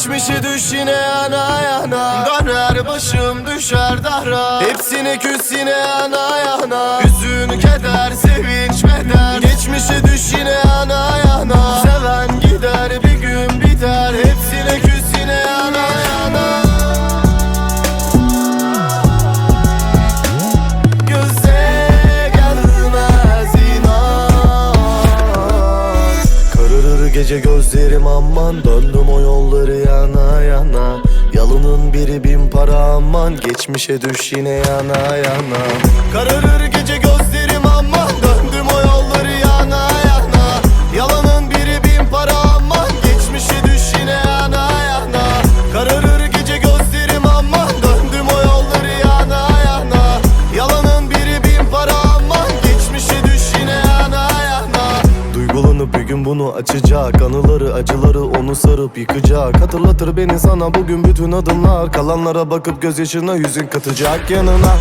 Geçmişe düş yine yana yana. Döner başım düşer dara Hepsine küs yine yana yana. Hüzün keder sevinç beder Geçmişe düş yine yana yana. Seven gider bir gün biter. Hepsine küs yine yana yana. Gece gözlerim aman döndüm o yolları Yalının biri bin para aman Geçmişe düş yine yana yana. Kararır gece gözlerim bir gün bunu açacak Anıları acıları onu sarıp yıkacak. Hatırlatır beni sana bugün bütün adımlar. Kalanlara bakıp gözyaşına yüzün katacak yanına.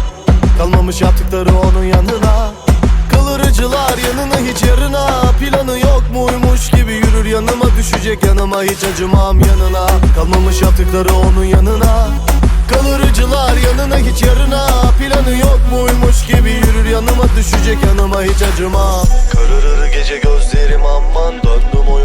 Kalmamış yaptıkları onun yanına. Kılıcılar yanına hiç yarına. Planı yok muymuş gibi yürür yanıma. Düşecek yanıma hiç acımam yanına. Kalmamış yaptıkları onun yanına. Kalırıcılar yanına hiç yarına Düşecek yanıma hiç acımam Kararır gece gözlerim aman Döndüm o